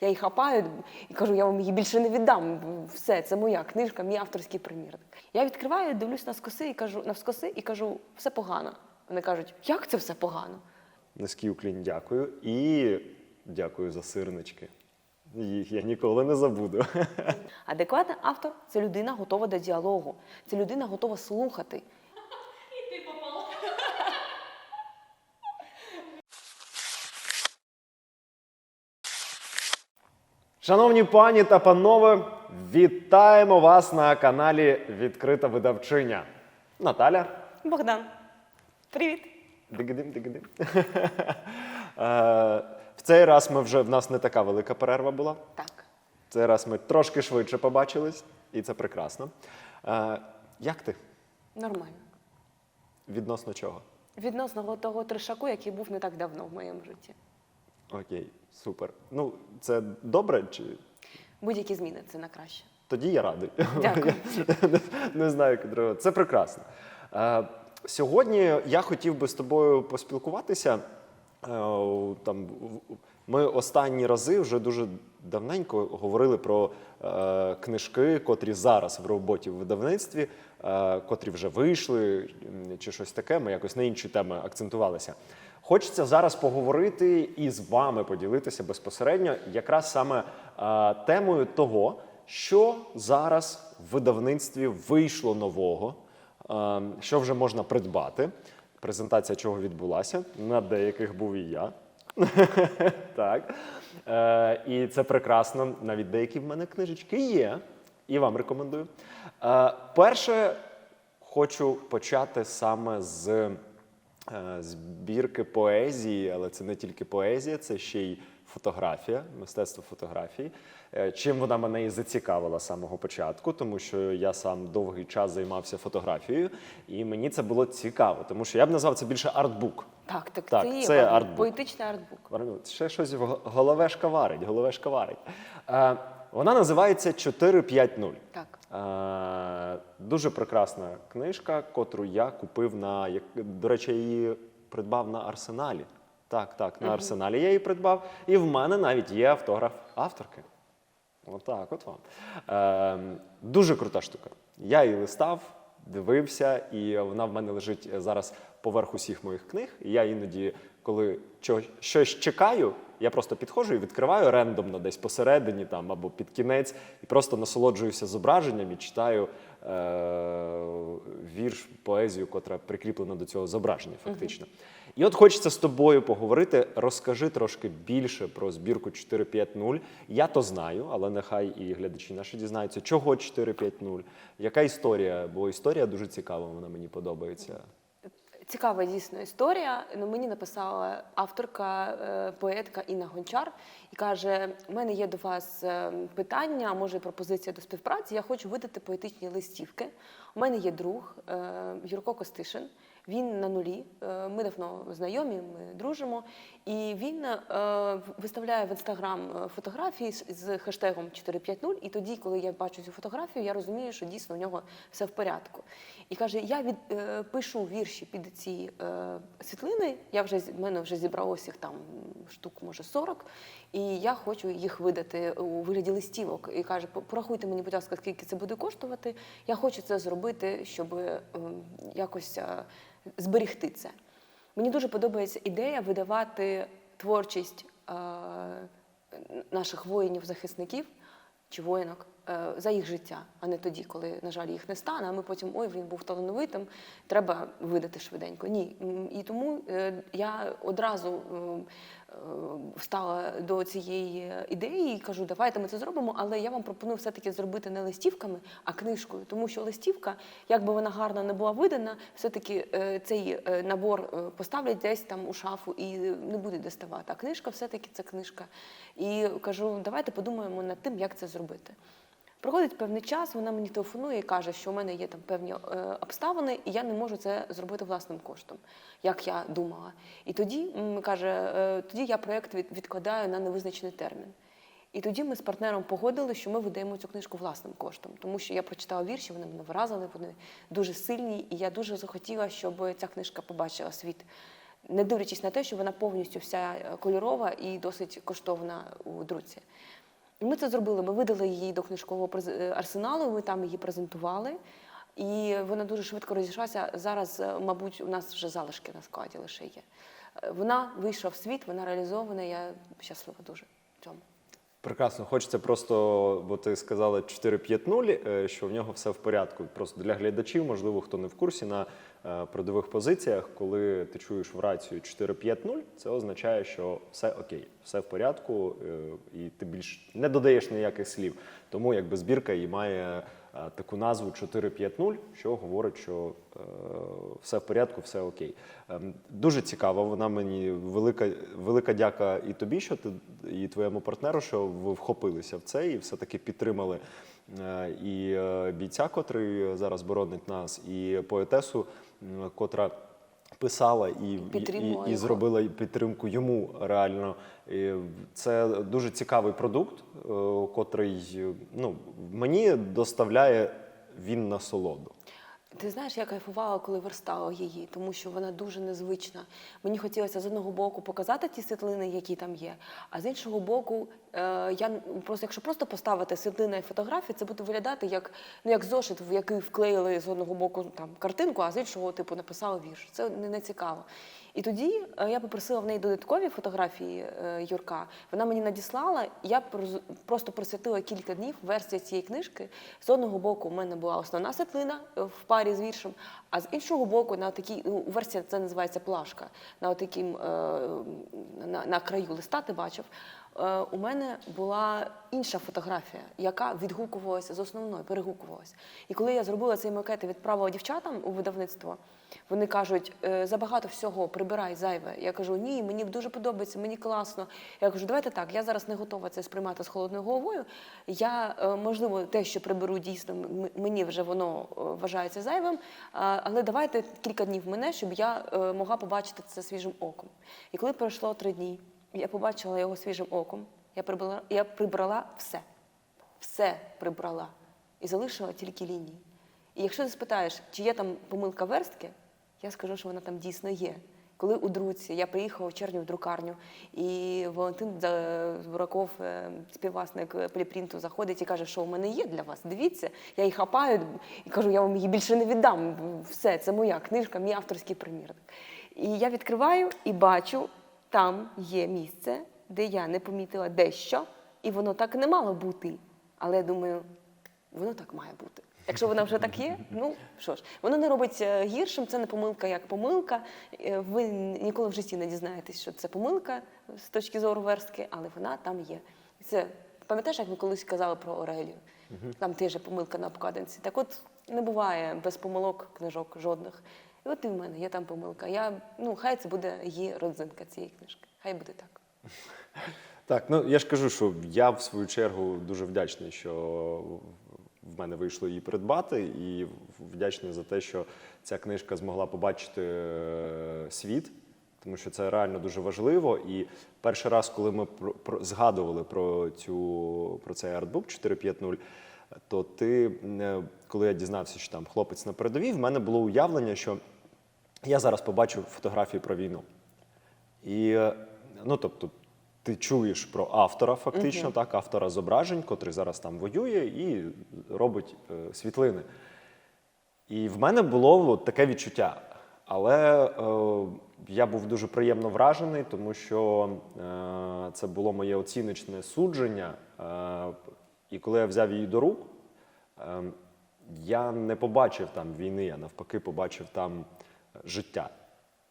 Я її хапаю і кажу, я вам її більше не віддам. Все, це моя книжка, мій авторський примірник. Я відкриваю, дивлюсь на скоси і кажу навскоси і кажу, все погано. Вони кажуть, як це все погано? Низький уклін дякую. І дякую за сирнички. Їх я ніколи не забуду. Адекватний автор це людина готова до діалогу, це людина готова слухати. Шановні пані та панове, вітаємо вас на каналі Відкрита видавчиня. Наталя. Богдан, привіт! Дигидим, дигидим. Е, В цей раз ми вже в нас не така велика перерва була. Так. В цей раз ми трошки швидше побачились, і це прекрасно. Е, Як ти? Нормально. Відносно чого? Відносно того трешаку, який був не так давно в моєму житті. Окей, супер. Ну, це добре чи Будь-які зміни це на краще. тоді я радий. Дякую. не, не знаю, як треба. Це прекрасно. Е, сьогодні я хотів би з тобою поспілкуватися. Е, там, ми останні рази вже дуже давненько говорили про е, книжки, котрі зараз в роботі в видавництві, е, котрі вже вийшли, чи щось таке. Ми якось на інші теми акцентувалися. Хочеться зараз поговорити і з вами поділитися безпосередньо якраз саме е, темою того, що зараз в видавництві вийшло нового, е, що вже можна придбати. Презентація чого відбулася, на деяких був і я. так. Е, і це прекрасно. Навіть деякі в мене книжечки є, і вам рекомендую. Е, перше, хочу почати саме з збірки поезії, але це не тільки поезія, це ще й фотографія, мистецтво фотографії. Е, Чим вона мене і зацікавила з самого початку, тому що я сам довгий час займався фотографією, і мені це було цікаво, тому що я б назвав це більше артбук. Так, так, Так, це, це артбук. поетичний артбук. Ще щось в головешка варить, головешка варить. Е, вона називається 450. Так. Е, дуже прекрасна книжка, котру я купив на до речі, я її придбав на арсеналі. Так, так, на арсеналі я її придбав. І в мене навіть є автограф авторки. Отак, от вам. Е, дуже крута штука. Я її листав, дивився, і вона в мене лежить зараз поверх усіх моїх книг. І я іноді, коли щось чекаю, я просто підходжу і відкриваю рендомно десь посередині там або під кінець, і просто насолоджуюся зображенням і читаю е- вірш, поезію, котра прикріплена до цього зображення, фактично. І от хочеться з тобою поговорити. Розкажи трошки більше про збірку 450. Я то знаю, але нехай і глядачі наші дізнаються, чого 450, яка історія, бо історія дуже цікава, вона мені подобається. Цікава дійсно історія. Ну, мені написала авторка, е, поетка Інна Гончар і каже: у мене є до вас е, питання, може пропозиція до співпраці. Я хочу видати поетичні листівки. У мене є друг е, Юрко Костишин. Він на нулі. Е, Ми давно знайомі, ми дружимо. І він е, виставляє в інстаграм е, фотографії з- хештегом 450. І тоді, коли я бачу цю фотографію, я розумію, що дійсно у нього все в порядку. І каже: я від пишу вірші під ці світлини. Я вже в мене вже зібралося їх там штук, може 40, і я хочу їх видати у вигляді листівок. І каже: порахуйте мені, будь ласка, скільки це буде коштувати. Я хочу це зробити, щоб е, якось зберігти це. Мені дуже подобається ідея видавати творчість е, наших воїнів-захисників чи воїнок е, за їх життя, а не тоді, коли, на жаль, їх не стане. А ми потім ой, він був талановитим, треба видати швиденько. Ні. І тому е, я одразу е, встала до цієї ідеї і кажу, давайте ми це зробимо, але я вам пропоную все-таки зробити не листівками, а книжкою. Тому що листівка, як би вона гарно не була видана, все-таки е, цей е, набор е, поставлять десь там у шафу і не буде доставати. А книжка все-таки це книжка. І кажу, давайте подумаємо над тим, як це зробити. Проходить певний час, вона мені телефонує і каже, що у мене є там певні е, обставини, і я не можу це зробити власним коштом, як я думала. І тоді каже, е, тоді я проєкт від, відкладаю на невизначений термін. І тоді ми з партнером погодили, що ми видаємо цю книжку власним коштом, тому що я прочитала вірші, вони мене вразили, вони дуже сильні, і я дуже захотіла, щоб ця книжка побачила світ. не дивлячись на те, що вона повністю вся е, кольорова і досить коштовна у друці. І ми це зробили. Ми видали її до книжкового е, арсеналу, ми там її презентували. І вона дуже швидко розійшлася. Зараз, е, мабуть, у нас вже залишки на складі лише є. Е, Вона вийшла в світ, вона реалізована. Я щаслива дуже в цьому. Прекрасно, хочеться просто, бо ти сказала 4-5-0, е, що в нього все в порядку. Просто для глядачів, можливо, хто не в курсі на е, продових позиціях, коли ти чуєш в рацію 4-5-0, це означає, що все окей, все в порядку, е, і ти більш не додаєш ніяких слів. Тому якби збірка і має таку назву 4-5-0, що говорить, що е, все в порядку, все окей. Ем, Дуже цікаво. Вона мені велика, велика дяка і тобі, що ти і твоєму партнеру, що ви вхопилися в це і все-таки підтримали е, і е, бійця, котрий зараз боронить нас, і поетесу, котра. Писала і, і, і, і зробила підтримку йому реально. Це дуже цікавий продукт, е, котрий ну, мені доставляє він насолоду. Ти знаєш, я кайфувала, коли верстала її, тому що вона дуже незвична. Мені хотілося з одного боку показати ті світлини, які там є, а з іншого боку, е, я просто, якщо просто поставити світлини і фотографії, це буде виглядати як, ну, як зошит, в який вклеїли з одного боку там, картинку, а з іншого типу написали вірш. Це не, не цікаво. І тоді е, я попросила в неї додаткові фотографії е, Юрка. Вона мені надіслала. Я просто присвятила кілька днів версії цієї книжки. З одного боку, в мене була основна світлина е, в парі з віршем, а з іншого боку, на такій ну, версія це називається плашка. На отакім на, на краю листа ти бачив. Е, У мене була інша фотографія, яка відгукувалася з основної, перегукувалася. І коли я зробила цей макет і відправила дівчатам у видавництво, вони кажуть, «Е, забагато всього прибирай зайве. Я кажу, ні, мені дуже подобається, мені класно. Я кажу, давайте так, я зараз не готова це сприймати з холодною головою. Я, е, можливо, те, що приберу дійсно, мені вже воно вважається зайвим, але давайте кілька днів мене, щоб я могла побачити це свіжим оком. І коли пройшло три дні, я побачила його свіжим оком, я прибрала, я прибрала все. Все прибрала і залишила тільки лінії. І якщо ти спитаєш, чи є там помилка верстки, я скажу, що вона там дійсно є. Коли у друці я приїхала в червні в друкарню, і Валентин Бураков, е, співвласник поліпринту, заходить і каже, що у мене є для вас. Дивіться, я її хапаю і кажу, я вам її більше не віддам. Все, це моя книжка, мій авторський примірник. І я відкриваю і бачу, там є місце, де я не помітила дещо, і воно так не мало бути. Але я думаю, воно так має бути. Якщо воно вже так є, ну що ж, воно не робить е, гіршим, це не помилка як помилка. Е, Ви ніколи в житті не дізнаєтесь, що це помилка з точки зору верстки, але вона там є. Це пам'ятаєш, як ми колись казали про Орелію? Там теж помилка на обкладинці. Так от не буває без помилок книжок жодних. І от і в мене є там помилка. Я, ну, хай це буде її родзинка цієї книжки. Хай буде так. Так, ну я ж кажу, що я в свою чергу дуже вдячний, що в мене вийшло її придбати, і вдячний за те, що ця книжка змогла побачити е, світ, тому що це реально дуже важливо. І перший раз, коли ми згадували про цю про цей артбук 450, то ти, е, коли я дізнався, що там хлопець на передовій, в мене було уявлення, що я зараз побачу фотографії про війну. І е, ну, тобто, ти чуєш про автора, фактично, так, автора зображень, котрий зараз там воює і робить е, світлини. І в мене було от таке відчуття. Але е, я був дуже приємно вражений, тому що е, це було моє оціночне судження. Е, і коли я взяв її до рук, е, я не побачив там війни, я навпаки побачив там життя.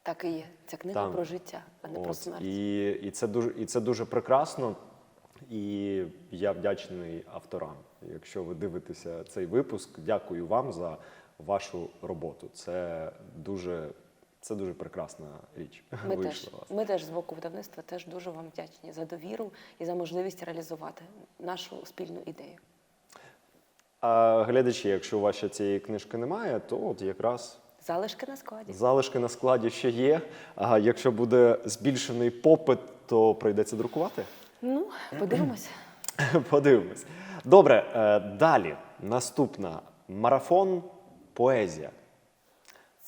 Так і є. Ця книга Там. про життя, а не про смерть. і, і, це дуже, і це дуже прекрасно. І я вдячний авторам. Якщо ви дивитеся цей випуск, дякую вам за вашу роботу. Це дуже, це дуже прекрасна річ. Ми вийшла теж, ми теж з боку видавництва теж дуже вам вдячні за довіру і за можливість реалізувати нашу спільну ідею. А глядачі, якщо у вас ще цієї книжки немає, то от якраз Залишки на складі. залишки на складі ще є. А якщо буде збільшений попит, то прийдеться друкувати. Ну, подивимося. Подивимось. Добре, е, далі. Наступна марафон поезія.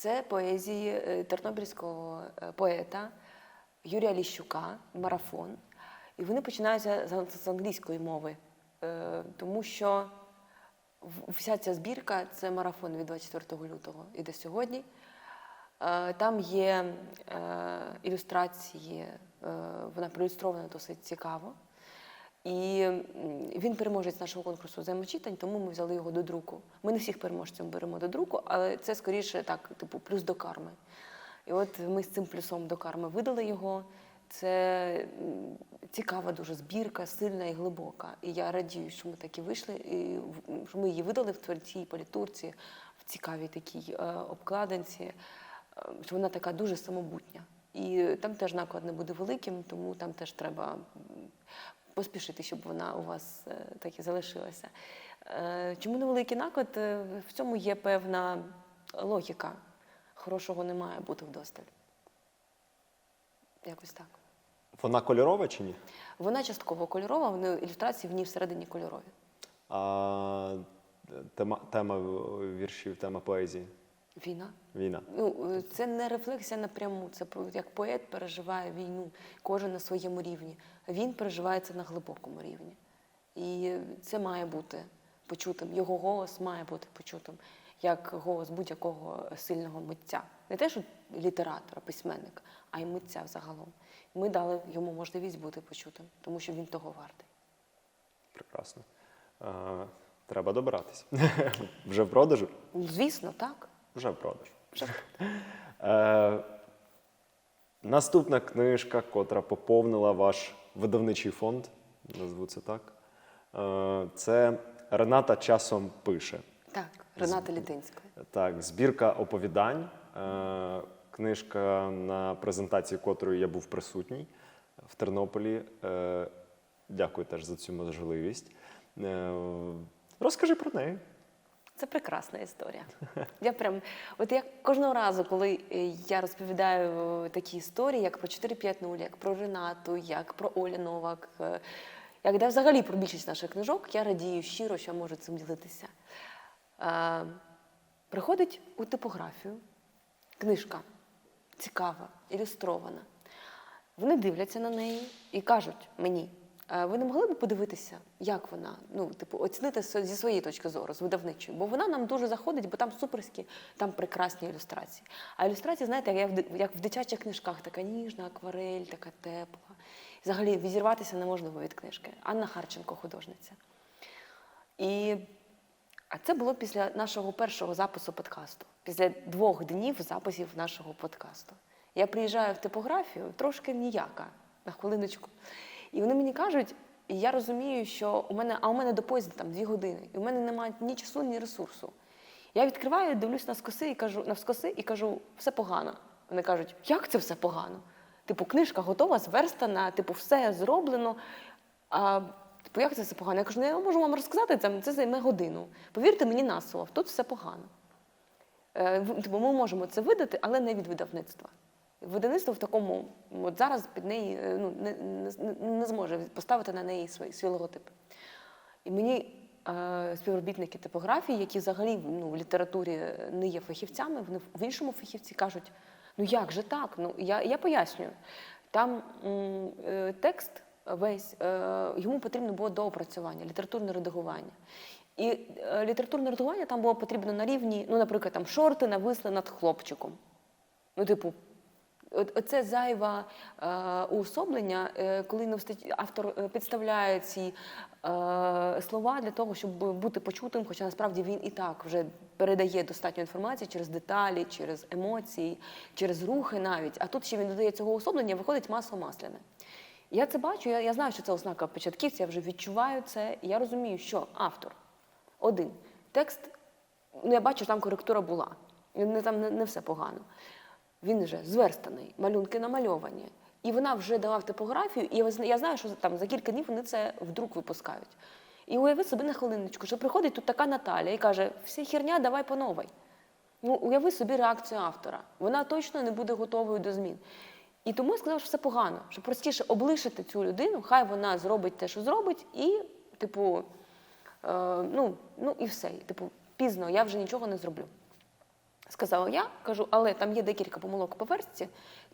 Це поезії е, тернопільського е, поета Юрія Ліщука Марафон. І вони починаються з англійської мови, е, тому що вся ця збірка це марафон від 24 лютого і до сьогодні. Там є ілюстрації, вона проілюстрована досить цікаво. І він переможець нашого конкурсу взаємочитань, тому ми взяли його до друку. Ми не всіх переможців беремо до друку, але це скоріше так, типу, плюс до карми. І от ми з цим плюсом до карми видали його. Це цікава дуже збірка, сильна і глибока. І я радію, що ми так і вийшли, і що ми її видали в творцій політурці, в цікавій такій е, обкладинці, е, що вона така дуже самобутня. І там теж наклад не буде великим, тому там теж треба поспішити, щоб вона у вас е, так і залишилася. Е, Чому невеликий наклад? Е, В цьому є певна логіка. Хорошого не має бути вдосталь. Якось так. Вона кольорова чи ні? Вона частково кольорова, вони ілюстрації в ній всередині кольорові. А тема, тема віршів, тема поезії. Війна. Війна. Ну, е, це не рефлексія напряму, це як поет переживає війну, кожен на своєму рівні. Він переживає це на глибокому рівні. І це має бути почутим. Його голос має бути почутим, як голос будь-якого сильного митця. Не те, що літератора, письменника, а й митця взагалом. Ми дали йому можливість бути почутим, тому що він того вартий. Прекрасно. Треба добиратись. Вже в продажу? Звісно, так. Вже в продажу. Вже Е, наступна книжка, котра поповнила ваш видавничий фонд, назву це так. Е, це Рената часом пише. так, Рената Літинська. Так, збірка оповідань. Е, книжка, на презентації котрої я був присутній в Тернополі. Е, дякую теж за цю можливість. Е, розкажи про неї. Це прекрасна історія. Я прям, от я кожного разу, коли е, я розповідаю такі історії, як про 450, як про Ренату, як про Олі Новак, е, як да, взагалі про більшість наших книжок, я радію щиро, що можу цим ділитися. Е, приходить у типографію книжка цікава, ілюстрована. Вони дивляться на неї і кажуть мені: «А ви не могли б подивитися, як вона, ну, типу, оцінити зі своєї точки зору, з видавничої, бо вона нам дуже заходить, бо там суперські, там прекрасні ілюстрації. А ілюстрації, знаєте, як в, як в дитячих книжках, така ніжна акварель, така тепла. Взагалі відірватися неможливо від книжки. Анна Харченко, художниця. І а це було після нашого першого запису подкасту, після двох днів записів нашого подкасту. Я приїжджаю в типографію трошки ніяка, на хвилиночку. І вони мені кажуть, і я розумію, що у мене, а у мене до поїзду там дві години, і у мене немає ні часу, ні ресурсу. Я відкриваю, дивлюсь на скоси і кажу, на скоси і кажу, все погано. Вони кажуть, як це все погано? Типу, книжка готова, зверстана, типу, все зроблено. А типу, як це все погано? Я кажу, ну я можу вам розказати, це, це займе годину. Повірте мені на слово, тут все погано. Е, Типу, ми можемо це видати, але не від видавництва. Видавництво в такому, от зараз під неї е, ну, не, не, не зможе поставити на неї свій, свій логотип. І мені е, співробітники типографії, які взагалі ну, в літературі не є фахівцями, вони в іншому фахівці кажуть: ну як же так? Ну, я, я пояснюю. Там е, текст весь, е, йому потрібно було доопрацювання, літературне редагування. І е, літературне редагування там було потрібно на рівні, ну, наприклад, там шорти нависли над хлопчиком. Ну, типу, Оце зайве е, уособлення, е, коли не вста- автор е, підставляє ці е, слова для того, щоб бути почутим, хоча насправді він і так вже передає достатньо інформації через деталі, через емоції, через рухи навіть. А тут ще він додає цього уособлення, виходить масло масляне. Я це бачу, я, я знаю, що це ознака початківця, я вже відчуваю це, і я розумію, що автор один текст, ну я бачу, що там коректура була. Не, там не, не все погано. Він вже зверстаний, малюнки намальовані. І вона вже дала в типографію, і я знаю, що там за кілька днів вони це вдруг випускають. І уяви собі на хвилиночку, що приходить тут така Наталя і каже: вся херня, давай по новій. Ну, уяви собі реакцію автора. Вона точно не буде готовою до змін. І тому я сказала, що все погано, що простіше облишити цю людину, хай вона зробить те, що зробить, і, типу, е, ну, ну і все. Типу, пізно, я вже нічого не зроблю. Сказала я, кажу, але там є декілька помилок по версті.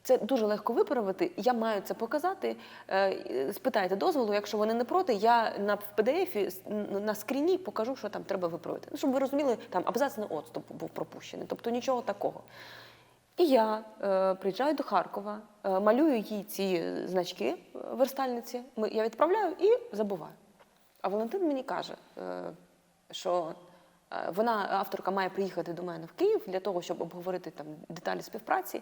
Це дуже легко виправити. Я маю це показати. Е, Спитайте дозволу, якщо вони не проти, я на PDF на скріні покажу, що там треба виправити. Ну, щоб ви розуміли, там абзацний отступ був пропущений, тобто нічого такого. І я е, приїжджаю до Харкова, е, малюю їй ці значки е, верстальниці. Ми, я відправляю і забуваю. А Валентин мені каже, е, що вона, авторка, має приїхати до мене в Київ для того, щоб обговорити там деталі співпраці.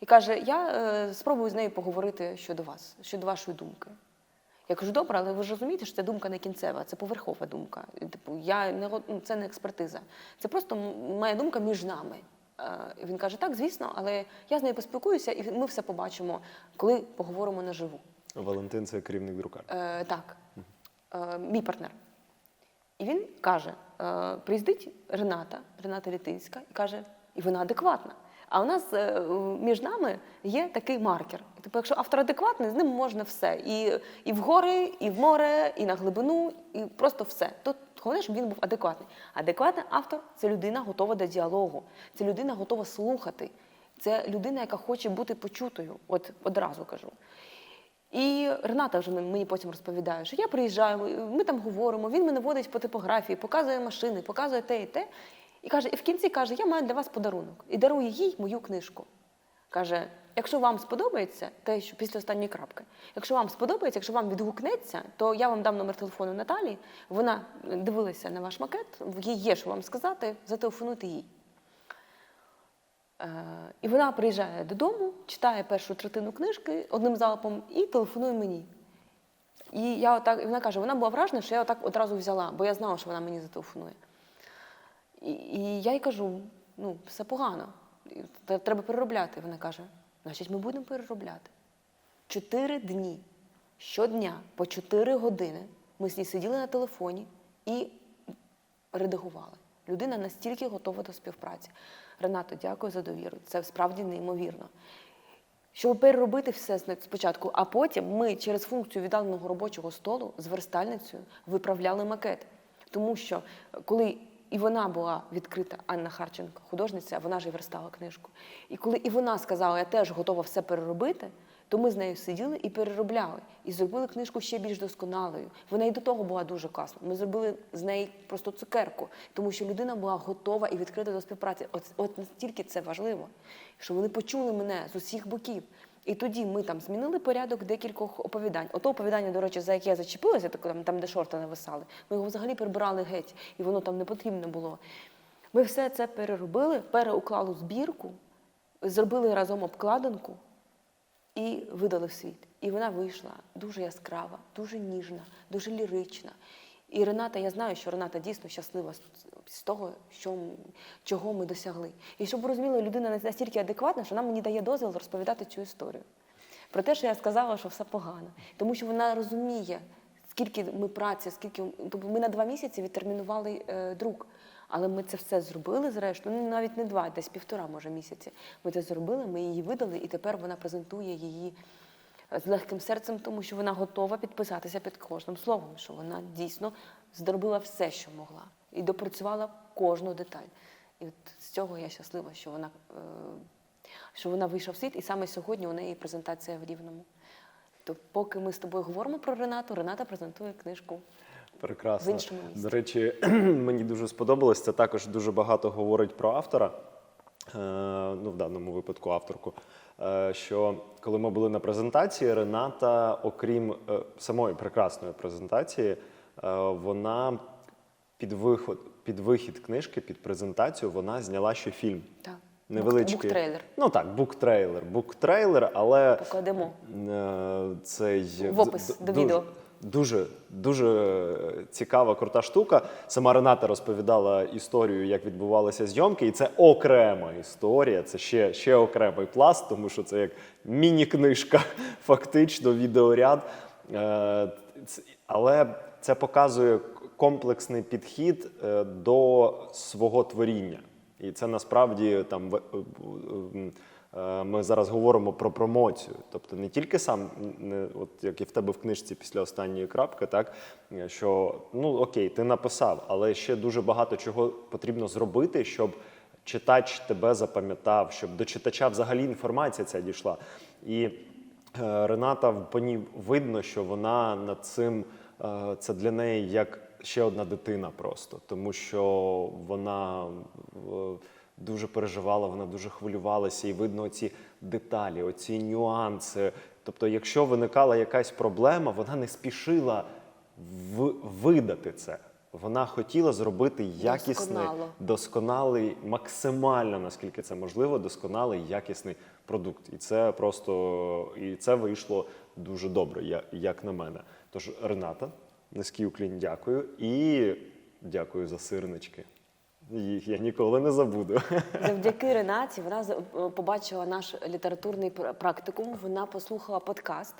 І каже: я е, спробую з нею поговорити щодо вас, щодо вашої думки. Я кажу, добре, але ви ж розумієте, що ця думка не кінцева, це поверхова думка. Типу, я не ну, це не експертиза. Це просто моя думка між нами. Е, Він каже, так, звісно, але я з нею поспілкуюся, і ми все побачимо, коли поговоримо наживу. Валентин це керівник друкарні. Е, так, е, мій партнер. І він каже: е, приїздить Рената, Рената Літинська, і каже, і вона адекватна. А у нас е, між нами є такий маркер. Типу, якщо автор адекватний, з ним можна все. І, і в гори, і в море, і на глибину, і просто все. Тут головне, щоб він був адекватний. Адекватний автор це людина готова до діалогу, це людина готова слухати. Це людина, яка хоче бути почутою. От одразу кажу. І Рената вже мені потім розповідає, що я приїжджаю, ми- там говоримо, він мене водить по типографії, показує машини, показує те і те. І каже, і в кінці каже, я маю для вас подарунок. І дарує їй мою книжку. Каже: якщо вам сподобається, те, що після останньої крапки, якщо вам сподобається, якщо вам відгукнеться, то я вам дам номер телефону Наталі. Вона дивилася на ваш макет, їй є що вам сказати, зателефонуйте їй. Е, І вона приїжджає додому, читає першу третину книжки одним залпом і телефонує мені. І я отак, і вона каже, вона була вражена, що я отак одразу взяла, бо я знала, що вона мені зателефонує. І, і я їй кажу: ну, все погано, треба переробляти. Вона каже: значить, ми будемо переробляти. Чотири дні, щодня, по чотири години ми з ній сиділи на телефоні і редагували. Людина настільки готова до співпраці. Ренато, дякую за довіру. Це справді неймовірно. Щоб переробити все спочатку, а потім ми через функцію віддаленого робочого столу з верстальницею виправляли макет. Тому що е, коли і вона була відкрита, Анна Харченко, художниця, вона ж і верстала книжку. І коли і вона сказала, я теж готова все переробити, то ми з нею сиділи і переробляли. І зробили книжку ще більш досконалою. Вона і до того була дуже класна. Ми зробили з неї просто цукерку, тому що людина була готова і відкрита до співпраці. От, от настільки це важливо, що вони почули мене з усіх боків. І тоді ми там змінили порядок декількох оповідань. Ото оповідання, до речі, за яке я зачепилася, там, там, де шорти нависали, ми його взагалі прибирали геть, і воно там не потрібно було. Ми все це переробили, переуклали збірку, зробили разом обкладинку і видали в світ. І вона вийшла дуже яскрава, дуже ніжна, дуже лірична. І Рената, я знаю, що Рената дійсно щаслива з- того, що, чого ми досягли. І щоб ви розуміли, людина настільки адекватна, що вона мені дає дозвіл розповідати цю історію. Про те, що я сказала, що все погано. Тому що вона розуміє, скільки ми праці, скільки тобто ми на два місяці відтермінували е, друк. Але ми це все зробили зрештою, ну навіть не два, десь півтора, може, місяці. Ми це зробили, ми її видали, і тепер вона презентує її з легким серцем, тому що вона готова підписатися під кожним словом, що вона дійсно зробила все, що могла, і допрацювала кожну деталь. І от з цього я щаслива, що вона, е, що вона вийшла в світ, і саме сьогодні у неї презентація в Рівному. То поки ми з тобою говоримо про Ренату, Рената презентує книжку. Прекрасно. в іншому місці. До речі, мені дуже сподобалось. Це також дуже багато говорить про автора, е, ну в даному випадку авторку. е, Що коли ми були на презентації, Рената, окрім е, самої прекрасної презентації, вона під виход, під вихід книжки, під презентацію, вона зняла ще фільм. Так. Невеличкий. Буктрейлер. Ну так, буктрейлер. Буктрейлер, але Покладемо. Цей В опис до відео. Дуже дуже цікава, крута штука. Сама Рената розповідала історію, як відбувалися зйомки, і це окрема історія. Це ще, ще окремий пласт, тому що це як міні-книжка, фактично, відеоряд. Е, Але це показує комплексний підхід е, до свого творіння. І це насправді там ми зараз говоримо про промоцію. Тобто не тільки сам, не, от як і в тебе в книжці після останньої крапки, так е, що ну окей, ти написав, але ще дуже багато чого потрібно зробити, щоб читач тебе запам'ятав, щоб до читача взагалі інформація ця дійшла. І е, Рената по ній видно, що вона над цим е, це для неї як ще одна дитина просто, тому що вона е, дуже переживала, вона дуже хвилювалася, і видно оці деталі, оці нюанси. Тобто, якщо виникала якась проблема, вона не спішила в- видати це. Вона хотіла зробити якісний, Досконало. досконалий, максимально наскільки це можливо, досконалий якісний продукт. І це просто і це вийшло дуже добре, як на мене. Тож, Рената, низький уклін, дякую і дякую за сирнички. Їх я ніколи не забуду. Завдяки Ренаті вона побачила наш літературний практикум, вона послухала подкаст,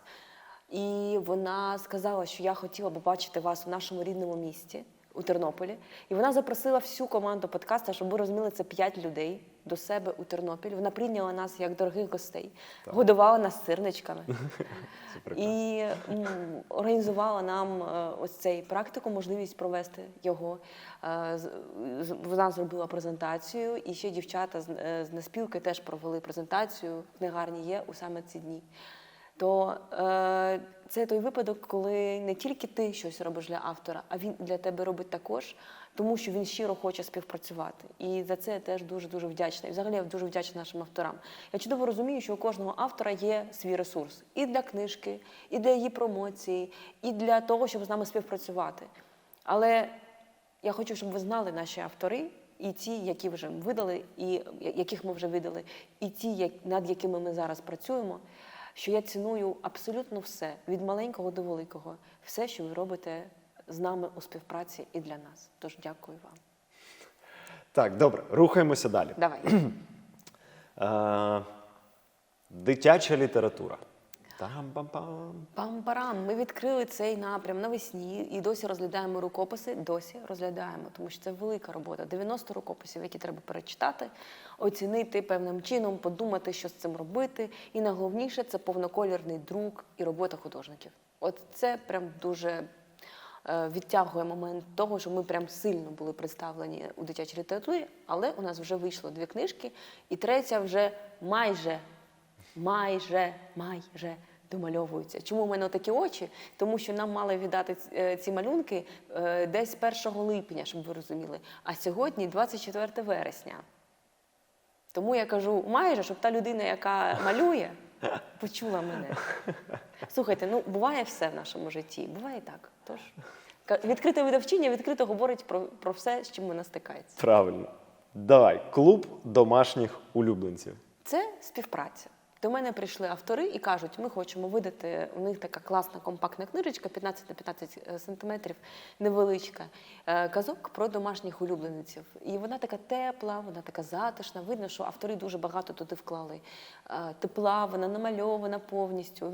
і вона сказала, що я хотіла б бачити вас у нашому рідному місті, у Тернополі. І вона запросила всю команду подкаста, щоб ви розуміли, це п'ять людей до себе у Тернопіль. Вона прийняла нас як дорогих гостей, годувала нас сирничками. І м, організувала нам е, ось цей практику, можливість провести його. Е, з- Вона зробила презентацію, і ще дівчата з, е, з наспілки теж провели презентацію. В книгарні є у саме ці дні. То е, це той випадок, коли не тільки ти щось робиш для автора, а він для тебе робить також, тому що він щиро хоче співпрацювати. І за це я теж дуже дуже вдячна. І взагалі я дуже вдячна нашим авторам. Я чудово розумію, що у кожного автора є свій ресурс і для книжки, і для її промоції, і для того, щоб з нами співпрацювати. Але я хочу, щоб ви знали наші автори, і ті, які вже видали, і яких ми вже видали, і ті, над якими ми зараз працюємо, що я ціную абсолютно все від маленького до великого, все, що ви робите з нами у співпраці і для нас. Тож дякую вам. Так, добре, рухаємося далі. Давай. Е, дитяча література. Там-пам-пам. Пам-парам. Ми відкрили цей напрям навесні і досі розглядаємо рукописи. Досі розглядаємо, тому що це велика робота. 90 рукописів, які треба перечитати, оцінити певним чином, подумати, що з цим робити. І найголовніше це повноколірний друк і робота художників. От це прям дуже. е, Відтягує момент того, що ми прям сильно були представлені у дитячій літературі, але у нас вже вийшло дві книжки, і третя вже майже майже, майже домальовуються. Чому в мене такі очі? Тому що нам мали віддати е, ці малюнки е, десь 1 липня, щоб ви розуміли. А сьогодні 24 вересня. Тому я кажу майже, щоб та людина, яка малює, почула мене. Слухайте, ну буває все в нашому житті, буває так. Тож відкрите видавчиня відкрито говорить про, про все, з чим вона стикається. Правильно. Давай, клуб домашніх улюбленців. Це співпраця. До мене прийшли автори і кажуть, ми хочемо видати. У них така класна компактна книжечка, 15 на 15 сантиметрів, невеличка, е, казок про домашніх улюбленців. І вона така тепла, вона така затишна. Видно, що автори дуже багато туди вклали. Е, Тепла, вона намальована повністю.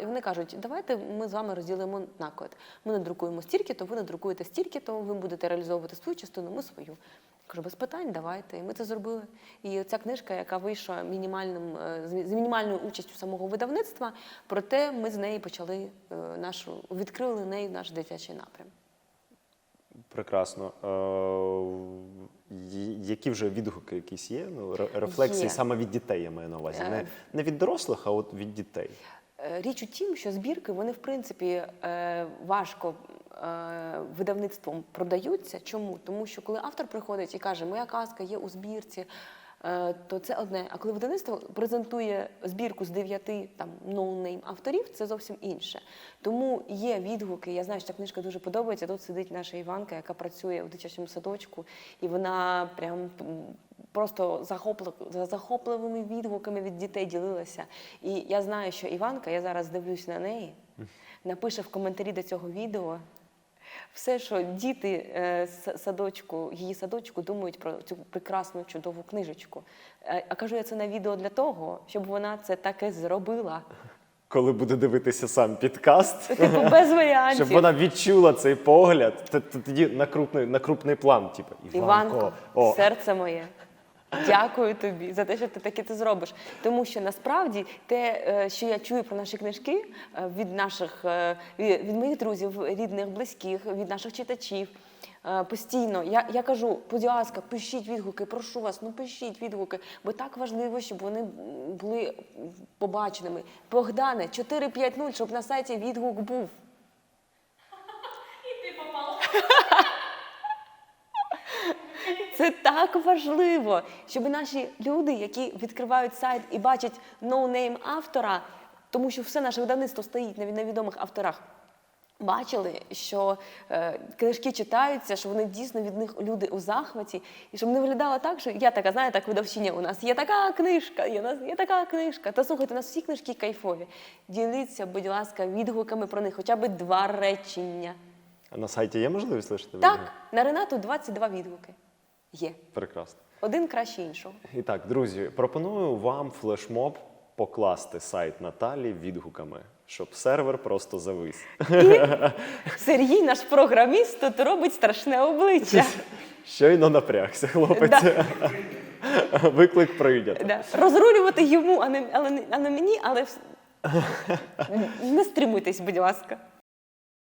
І вони кажуть, давайте ми з вами розділимо наклад. Ми надрукуємо стільки, то ви надрукуєте стільки, то ви будете реалізовувати свою частину, ми свою. Кажу, без питань, давайте. І ми це зробили. І ця книжка, яка вийшла мінімальним, е, з мінімальною участю самого видавництва, проте ми з неї почали е, нашу, відкрили неї наш дитячий напрям. Прекрасно. Е, які вже відгуки якісь є? Ну, рефлексії Є. саме від дітей я маю на увазі. Не, не від дорослих, а от від дітей. Річ у тім, що збірки вони в принципі важко видавництвом продаються. Чому? Тому що коли автор приходить і каже, моя казка є у збірці. е, То це одне. А коли видавництво презентує збірку з дев'яти там ноунейм авторів, це зовсім інше. Тому є відгуки. Я знаю, що ця книжка дуже подобається. Тут сидить наша Іванка, яка працює у дитячому садочку, і вона прям просто захоплив, захопливими відгуками від дітей ділилася. І я знаю, що Іванка, я зараз дивлюсь на неї, напише в коментарі до цього відео. Все, що діти е, садочку, її садочку думають про цю прекрасну чудову книжечку. Е, А кажу я це на відео для того, щоб вона це таке зробила. Коли буде дивитися сам підкаст, Типу, без варіантів. щоб вона відчула цей погляд, тоді на крупний, на крупний план, типу, Іванко, Іванко, о, серце моє. Дякую тобі за те, що ти таке це зробиш. Тому що насправді те, е, що я чую про наші книжки е, від наших е, від моїх друзів, рідних, близьких, від наших читачів. Постійно я, я кажу, будь ласка, пишіть відгуки, прошу вас, ну пишіть відгуки, бо так важливо, щоб вони були побаченими. Богдане, 450, щоб на сайті відгук був. І ти попала. Це так важливо, щоб наші люди, які відкривають сайт і бачать ноунейм автора, тому що все наше видавництво стоїть на невідомих авторах. Бачили, що е, книжки читаються, що вони дійсно від них люди у захваті, і щоб не виглядало так, що я така, знаєте, так видавчиня, у нас є така книжка, є, у нас є така книжка. Та слухайте, у нас всі книжки кайфові. Діліться, будь ласка, відгуками про них, хоча б два речення. А на сайті є можливість лишити Так, відгук? на Ренату 22 відгуки. Є. Прекрасно. Один краще іншого. І так, друзі, пропоную вам флешмоб покласти сайт Наталі відгуками, щоб сервер просто завис. Сергій, наш програміст, тут робить страшне обличчя. Щойно напрягся, хлопець. Да. Виклик прийнято. Да. Розрулювати йому, а не, але не- а не мені, але вс- не стримуйтесь, будь ласка.